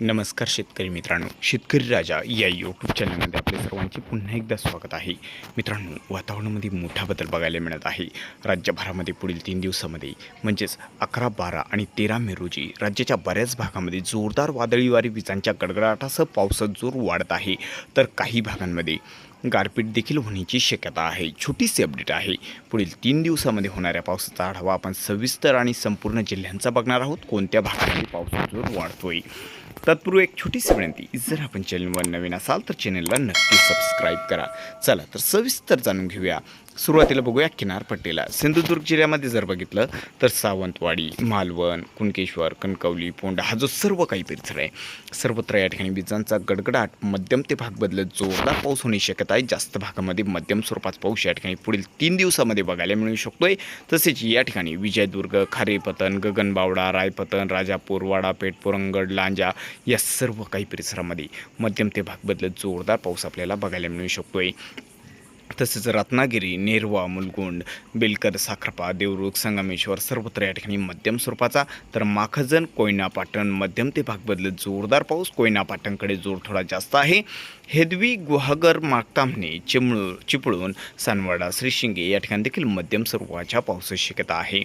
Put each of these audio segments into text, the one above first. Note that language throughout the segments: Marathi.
नमस्कार शेतकरी मित्रांनो शेतकरी राजा या यूट्यूब चॅनलमध्ये आपले सर्वांचे पुन्हा एकदा स्वागत आहे. मित्रांनो वातावरणामध्ये मोठा बदल बघायला मिळत आहे. राज्यभरामध्ये पुढील तीन दिवसामध्ये म्हणजेच अकरा बारा आणि तेरा मे रोजी राज्याच्या बऱ्याच भागामध्ये जोरदार वादळी वारी विजांच्या गडगडाटासह पावसात जोर वाढत आहे. तर काही भागांमध्ये गारपीट देखील होण्याची शक्यता आहे. छोटीशी अपडेट आहे. पुढील तीन दिवसामध्ये होणाऱ्या पावसाचा आढावा आपण सविस्तर आणि संपूर्ण जिल्ह्यांचा बघणार आहोत. कोणत्या भागामध्ये पावसाचा जोर वाढतोय? तत्पूर्वी एक छोटीशी विनंती जर आपण चॅनलवर नवीन असाल तर चॅनलला नक्की सबस्क्राईब करा. चला तर सविस्तर जाणून घेऊया. सुरुवातीला बघूया किनारपट्टीला सिंधुदुर्ग जिल्ह्यामध्ये जर बघितलं तर सावंतवाडी मालवण कुणकेश्वर कणकवली पोंडा हा जो सर्व काही परिसर आहे सर्वत्र या ठिकाणी विजांचा गडगडाट मध्यम ते भाग बदलत जोरदार पाऊस होण्याची शक्यता आहे. जास्त भागामध्ये मध्यम स्वरूपात पाऊस या ठिकाणी पुढील तीन दिवसामध्ये बघायला मिळू शकतोय. तसेच या ठिकाणी विजयदुर्ग खारेपतन गगनबावडा रायपतन राजापूर वाडा पुरंगड लांजा या सर्व काही परिसरामध्ये मध्यम ते भाग बदलत जोरदार पाऊस आपल्याला बघायला मिळू शकतोय. तसेच रत्नागिरी नेरवा मुलगुंड बेलकर साखरपा देवरुख संगमेश्वर सर्वत्र या ठिकाणी मध्यम स्वरूपाचा तर माखजन कोयना पाटण मध्यम ते भाग बदलत जोरदार पाऊस कोयना पाटणकडे जोर थोडा जास्त आहे. हेदवी गुहागर मागतामणे चिमळू चिपळूण सानवाडा श्रीशिंगे या ठिकाणी देखील मध्यम स्वरूपाच्या पावसाची शक्यता आहे.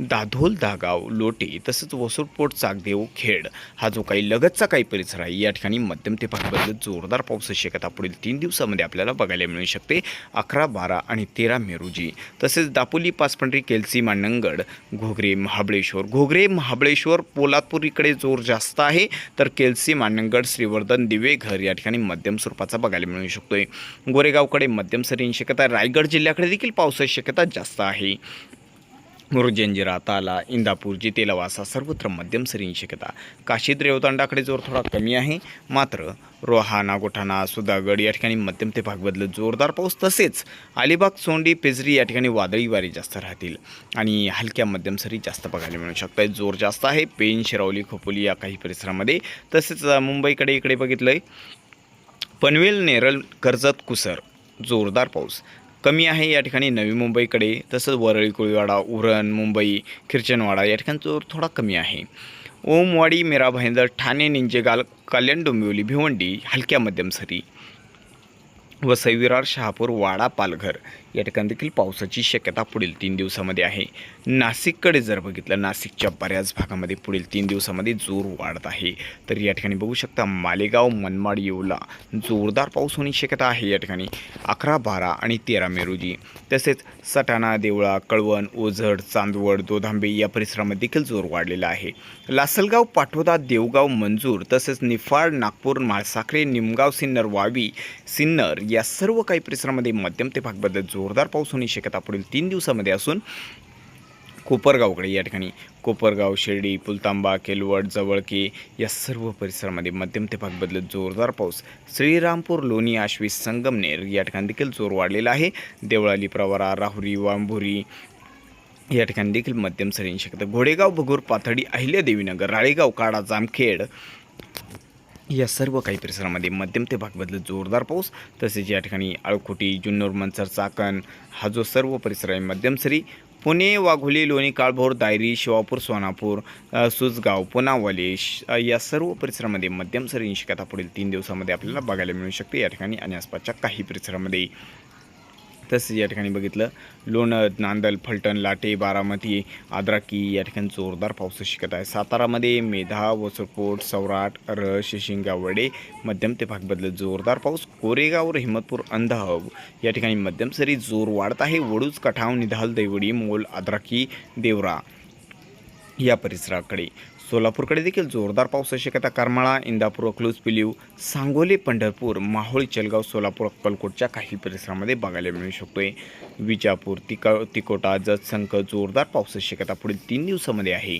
दाधोल दागाव लोटे तसंच वसुरपोट चाकदेव खेड हा जो काही लगतचा काही परिसर आहे या ठिकाणी मध्यम ते भाग जोरदार पावसाची शक्यता पुढील तीन दिवसामध्ये आपल्याला बघायला मिळू शकते अकरा बारा आणि तेरा मे रोजी तसेच दापोली पाचपंढरी केलसी मांडंगड घोगरे महाबळेश्वर. घोगरे महाबळेश्वर पोलादपूर इकडे जोर जास्त आहे. तर केलसी मांडंगड श्रीवर्धन दिवेघर या ठिकाणी मध्यम स्वरूपाचा बघायला मिळू शकतोय. गोरेगावकडे मध्यम सरींची शक्यता रायगड जिल्ह्याकडे देखील पावसाची शक्यता जास्त आहे. मुरुजंजिरा ताला इंदापूर जितेलवासा सर्वत्र मध्यम सरींची शक्यता काशीद रेवतांडाकडे जोर थोडा कमी आहे. मात्र रोहा नागोठाणा सुधागड या ठिकाणी मध्यम ते भाग बदलत जोरदार पाऊस तसेच अलिबाग सोंडी पेजरी या ठिकाणी वादळी वारी जास्त राहतील. आणि हलक्या मध्यम सरी जास्त बघायला मिळू शकतात जोर जास्त आहे. पेन शिरावली खोपोली या काही परिसरामध्ये. तसेच मुंबईकडे इकडे बघितलं आहे पनवेल नेरल कर्जत कुसर. जोरदार पाऊस. कमी आहे या ठिकाणी नवी मुंबईकडे तसंच वरळी कुळीवाडा उरण मुंबई खिरचनवाडा या ठिकाणी जोर थोडा कमी आहे. ओमवाडी मीरा भाईंदर ठाणे निंजेगाल कल्याण डोंबिवली भिवंडी हलक्या मध्यम सरी. व सैविरार शहापूर वाडा पालघर या ठिकाणी देखील पावसाची शक्यता पुढील तीन दिवसामध्ये आहे. नाशिककडे जर बघितलं नाशिकच्या बऱ्याच भागामध्ये पुढील तीन दिवसामध्ये जोर वाढत आहे. तर या ठिकाणी बघू शकता मालेगाव मनमाड येवला जोरदार पाऊस होण्याची शक्यता आहे. या ठिकाणी अकरा बारा आणि तेरा मे रोजी. तसेच सटाणा देवळा कळवण ओझड चांदवड दोधांबे या परिसरामध्ये देखील जोर वाढलेला आहे. लासलगाव पाठोदा देवगाव मंजूर तसेच निफाड नागपूर माळसाखरे निमगाव सिन्नर वावी सिन्नर या सर्व काही परिसरामध्ये मध्यम ते भागबद्दल जोरदार पाऊस होण्याची शक्यता पुढील तीन दिवसामध्ये असून कोपरगावकडे या ठिकाणी कोपरगाव शिर्डी पुलतांबा केलवड जवळके या सर्व परिसरामध्ये मध्यम ते भाग बदलत जोरदार पाऊस. श्रीरामपूर लोणी आश्वी संगमनेर या ठिकाणी देखील जोर वाढलेला आहे. देवळाली प्रवारा राहुरी वांभुरी या ठिकाणी देखील मध्यम सरींची शक्यता. घोडेगाव भगूर पाथडी अहिल्यादेवीनगर राळेगाव काडा जामखेड या सर्व काही परिसरामध्ये मध्यम ते भागबदलत जोरदार पाऊस तसेच या ठिकाणी अळखोटी जुन्नर मनसर चाकण हा जो सर्व परिसर आहे मध्यम सरी पुणे वाघोली लोणी काळभोर दायरी शिवापूर सोनापूर सुजगाव पुनावले या सर्व परिसरामध्ये मध्यम सरींची पुढील तीन दिवसामध्ये आपल्याला बघायला मिळू शकते. या ठिकाणी आणि आसपासच्या काही परिसरामध्ये तसेच या ठिकाणी बघितलं. लोणद नांदल फलटण लाटे बारामती आद्राकी या ठिकाणी जोरदार पाऊस शिकत आहे. सातारामध्ये मेधा वसरकोट सौराट र शिंगावडे मध्यम ते भाग बदलत जोरदार पाऊस. कोरेगाव हिमतपूर अंधाव या ठिकाणी मध्यम सरी जोर वाढत आहे. वडूज कठाव निधाल दैवडी मोल आद्राकी देवरा या परिसराकडे. सोलापूरकडे देखील जोरदार पावसाची शक्यता करमाळा इंदापूर अकलूज पिलीव सांगोली पंढरपूर माहोळी चलगाव सोलापूर अक्कलकोटच्या काही परिसरामध्ये बघायला मिळू शकतोय. विजापूर तिका तिकोटा जतसंख जोरदार पावसाची शक्यता पुढील तीन दिवसामध्ये आहे.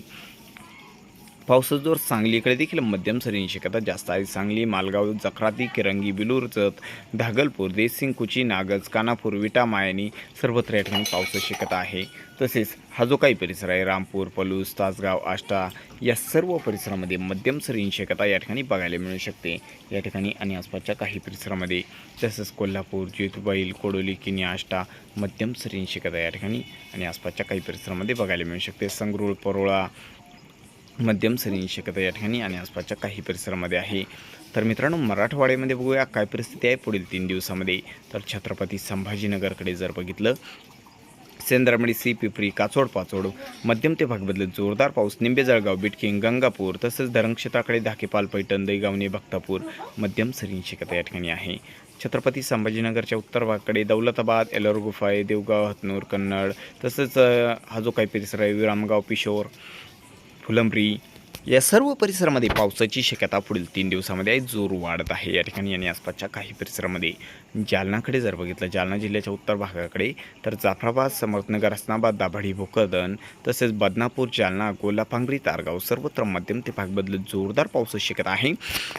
पावसाचा जोर सांगलीकडे देखील मध्यम सरींची शक्यता जास्त आहे सांगली मालगाव जखराती किरंगी बिलूर जत धागलपूर देसिंग कुची नागज कानापूर विटा मायानी सर्वत्र या ठिकाणी पावसाची शक्यता आहे. तसेच हा जो काही परिसर आहे रामपूर पलूस तासगाव आष्टा या सर्व परिसरामध्ये मध्यम सरींची शक्यता या ठिकाणी बघायला मिळू शकते. या ठिकाणी आणि आसपासच्या काही परिसरामध्ये तसेच कोल्हापूर जितबैल कोडोली किनी आष्टा मध्यम सरींची शक्यता या ठिकाणी आणि आसपासच्या काही परिसरामध्ये बघायला मिळू शकते. संगरूळ परोळा मध्यम सरींची शक्यता या ठिकाणी आणि आसपासच्या काही परिसरामध्ये आहे. तर मित्रांनो मराठवाड्यामध्ये बघूया काय परिस्थिती आहे पुढील तीन दिवसामध्ये. तर छत्रपती संभाजीनगरकडे जर बघितलं सेंद्रामणी सी पिपरी काचोड पाचोड मध्यम ते भाग बदलत जोरदार पाऊस निंबे जळगाव बिटकिंग गंगापूर तसंच धरण क्षेत्राकडे धाकेपाल पैठण दैगावणे भक्तापूर मध्यम सरींची शक्यता या ठिकाणी आहे. छत्रपती संभाजीनगरच्या उत्तर भागाकडे दौलताबाद एलोर गुफाय देवगाव हतनूर कन्नड तसंच हा जो काही परिसर आहे विरामगाव पिशोर फुलंब्री या सर्व परिसरामध्ये पावसाची शक्यता पुढील तीन दिवसामध्ये आहे. जोर वाढत आहे. या ठिकाणी आणि आसपासच्या काही परिसरामध्ये जालनाकडे जर बघितलं जालना जिल्ह्याच्या उत्तर भागाकडे तर जाफराबाद समर्थनगर हसनाबाद दाभाडी भोकरदन तसेच बदनापूर जालना गोलापांगरी तारगाव सर्वत्र मध्यम ते भाग बदलत जोरदार पावसाची शक्यता आहे.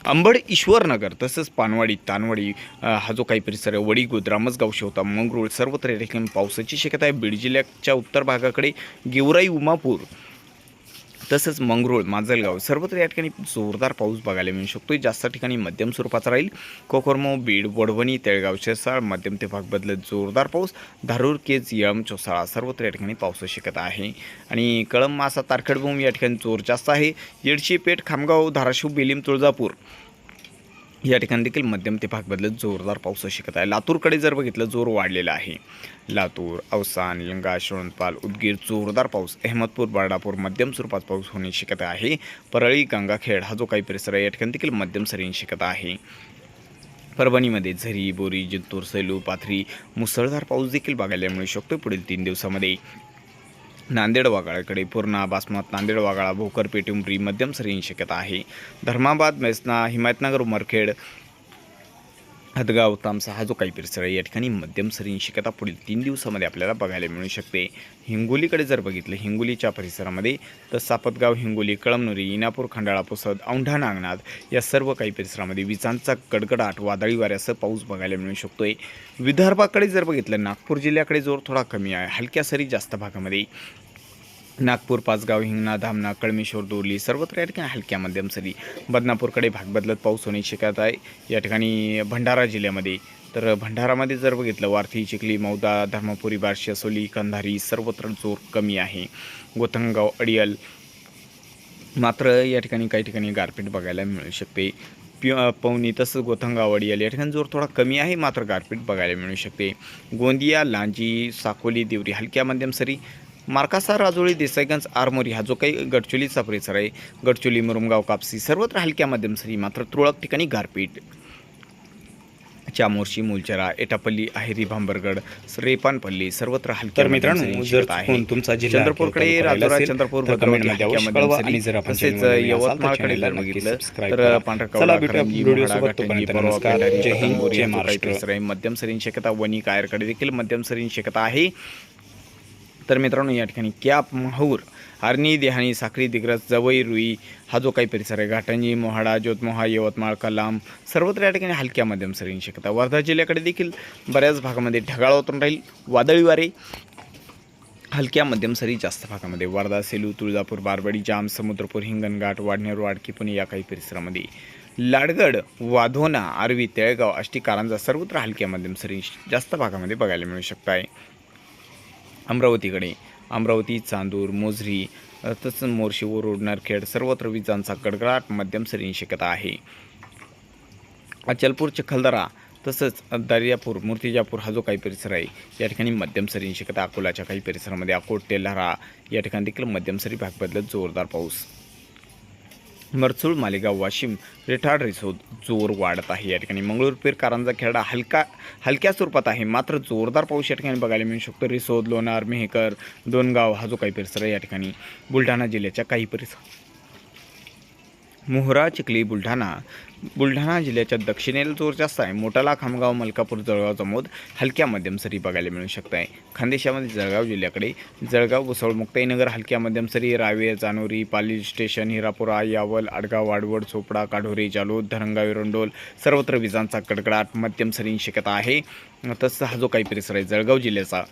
अंबड ईश्वरनगर तसंच पानवाडी तानवाडी हा जो काही परिसर आहे वडी गोद्रा मसगाव शेवता मंगरूळ सर्वत्र या ठिकाणी पावसाची शक्यता आहे. बीड जिल्ह्याच्या उत्तर भागाकडे गेवराई उमापूर तसंच मंगरूळ माजलगाव सर्वत्र या ठिकाणी जोरदार पाऊस बघायला मिळू शकतो जास्त ठिकाणी मध्यम स्वरूपाचा राहील. कोकरमो बीड वडवणी तेळगाव शेरसाळ मध्यम ते भाग बदलत जोरदार पाऊस. धारूर केज यळम चोसाळा सर्वत्र या ठिकाणी पावसाची शक्यता आहे. आणि कळम मासा तारखेडभूम या ठिकाणी जोर जास्त आहे. येडशी पेठ खामगाव धाराशिव बेलीम तुळजापूर. या ठिकाणी देखील मध्यम ते भाग बदलत जोरदार पाऊस शिकत आहे. लातूरकडे जर बघितलं जोर वाढलेला आहे. लातूर अवसान लिंगा श्रवणपाल उदगीर जोरदार पाऊस. अहमदपूर बारडापूर मध्यम स्वरूपात पाऊस होणे शिकत आहे. परळी गंगाखेड हा जो काही परिसर आहे या ठिकाणी देखील मध्यम सरीने शिकत आहे. परभणीमध्ये झरी बोरी जिंतूर सेलू पाथरी मुसळधार पाऊस देखील बघायला मिळू शकतो पुढील तीन दिवसामध्ये. नांदेड वागाळाकडे पूर्णा बासमत नांदेड वागाळा भोकर पेटुंबरी मध्यम सरींची शक्यता आहे. धर्माबाद मेसना हिमायतनगर उमरखेड हदगाव तामसा हा जो काही परिसर आहे या ठिकाणी मध्यम सरींशी शक्यता पुढील तीन दिवसामध्ये आपल्याला बघायला मिळू शकते. हिंगोलीकडे जर बघितलं हिंगोलीच्या परिसरामध्ये तर सापतगाव हिंगोली कळमनुरी इनापूर खंडाळा पुसद औंढा नागनाथ या सर्व काही परिसरामध्ये विजांचा गडगडाट वादळी वाऱ्यासह पाऊस बघायला मिळू शकतोय. विदर्भाकडे जर बघितलं नागपूर जिल्ह्याकडे जोर थोडा कमी आहे. हलक्या सरी जास्त भागामध्ये नागपूर पाचगाव हिंगणा धामणा कळमेश्वर दोरली सर्वत्र या ठिकाणी हलक्या मध्यम सरी. बदनापूरकडे भाग बदलत पाऊस होण्याची शक्यता आहे. या ठिकाणी भंडारा जिल्ह्यामध्ये. तर भंडारामध्ये जर बघितलं वारथी चिखली मौदा धर्मपुरी बार्शी असोली कंधारी सर्वत्र जोर कमी आहे. गोथंगाव अडियल मात्र या ठिकाणी काही ठिकाणी गारपीट बघायला मिळू शकते. पि पवनी तसंच गोथंगाव अडियल या ठिकाणी जोर थोडा कमी आहे मात्र गारपीट बघायला मिळू शकते. गोंदिया लांजी साकोली देवरी हलक्या मध्यम सरी मार्कासा राजोळी देसाईगंज आरमोरी हा जो काही गडचोलीचा परिसर आहे गडचोली मुरुमगाव कापसी सर्वत्र हलक्या मध्यम सरी मात्र तुरळक ठिकाणी गारपीट चामोर्शी मुलचरा एटापल्ली आहेरी भांबरगड रेपानपल्ली सर्वत्र हलक्या तर मित्रांनो, जर तुमचा जिल्हा चंद्रपूरकडे राजुरा चंद्रपूर तसेच यवतमाळकडे जर बघितलं तर करा. पांढरकवडा चला भेटूया करंजी, व्हिडिओ मोहाडा, सोबत. घाटंजी, तोपर्यंत परवा, नमस्कार. पेंढारी, जय हिंद, कळंबोरी जय जो काही महाराष्ट्र. परिसर आहे मध्यम सरींची शक्यता वणी कायरकडे देखील मध्यम सरींची शक्यता आहे तर मित्रांनो या ठिकाणी कॅप माहूर आर्णी देहाणी साखरी दिग्रस जवई रुई हा जो काही परिसर आहे घाटंजी मोहाडा जोतमोहा यवतमाळ कलाम सर्वत्र या ठिकाणी हलक्या मध्यम सरींची शक्यता वर्धा जिल्ह्याकडे देखील बऱ्याच भागामध्ये ढगाळ होतून राहील. वादळी वारे हलक्या मध्यम सरी जास्त भागामध्ये. वर्धा सेलू तुळजापूर बारबडी जाम समुद्रपूर हिंगणघाट वाडनेर वाडकी पुणे या काही परिसरामध्ये. लाडगड वाधोना आरवी तेळगाव आष्टी कारंजा सर्वत्र हलक्या मध्यम सरी जास्त भागामध्ये बघायला मिळू शकत आहे अमरावतीकडे. अमरावती चांदूर मोझरी तसंच मोर्शी ओरोड नरखेड सर्वत्र विजांचा गडगडाट मध्यम सरींची शक्यता आहे. अचलपूर चिखलदरा तसंच दर्यापूर मूर्तिजापूर हा जो काही परिसर आहे या ठिकाणी मध्यम सरींची शक्यता अकोलाच्या काही परिसरामध्ये अकोट तेल्हारा या ठिकाणी देखील मध्यम सरी भाग बदलत जोरदार पाऊस. मरसूळ मालेगाव वाशिम रिठाड रिसोद जोर वाढत आहे. या ठिकाणी मंगळूरपीर कारंजा खेळडा हलका हलक्या स्वरूपात आहे. मात्र जोरदार पाऊस या ठिकाणी बघायला मिळू शकतो. रिसोद लोणार मेहकर दोनगाव हा जो काही परिसर आहे या ठिकाणी बुलढाणा जिल्ह्याच्या काही परिसर. मोहरा चिखली बुलढाणा. बुलढाणा जिल्ह्याच्या दक्षिणेला जोर जास्त आहे. मोटाला खामगाव मलकापूर जळगाव जमोद हलक्या मध्यम सरी बघायला मिळू शकत आहे खानदेशामध्ये जळगाव जिल्ह्याकडे. जळगाव भुसवळ मुक्ताईनगर हलक्या मध्यम सरी रावेर जानोरी पाली स्टेशन हिरापुरा यावल आडगाव वाडवड चोपडा काढोरी जालोद धरंगाव रोंडोल सर्वत्र विजांचा कडकडाट मध्यम सरींची शक्यता आहे. तसं हा जो काही परिसर आहे जळगाव जिल्ह्याचा.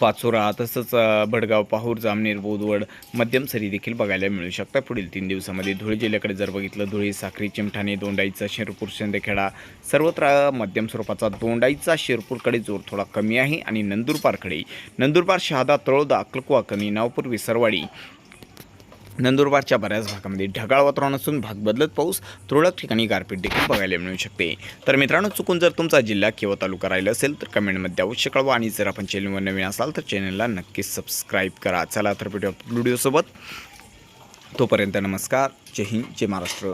पाचोरा तसंच भडगाव पाहूर जामनेर बोदवड मध्यम सरी देखील बघायला मिळू शकतात. पुढील तीन दिवसामध्ये धुळे जिल्ह्याकडे जर बघितलं धुळे साखरी चिमठाणे दोंडाईचा शिरपूर शिंदखेडा सर्वत्र मध्यम स्वरूपाचा दोंडाईचा शिरपूरकडे जोर थोडा कमी आहे. आणि नंदुरबारकडे नंदुरबार शहादा तळोदा अक्कलकुवा कमी नावपूर विसरवाडी नंदुरबारच्या बऱ्याच भागामध्ये ढगाळ वातावरण असून भाग बदलत पाऊस तुरळक ठिकाणी गारपीट देखील बघायला मिळू शकते. तर मित्रांनो चुकून जर तुमचा जिल्हा किंवा तालुका राहिला असेल तर कमेंटमध्ये अवश्य कळवा आणि जर आपण चॅनलवर नवीन असाल तर चॅनलला नक्कीच सबस्क्राईब करा. चला तर व्हिडिओ व्हिडिओसोबत तोपर्यंत नमस्कार. जय हिंद जय महाराष्ट्र.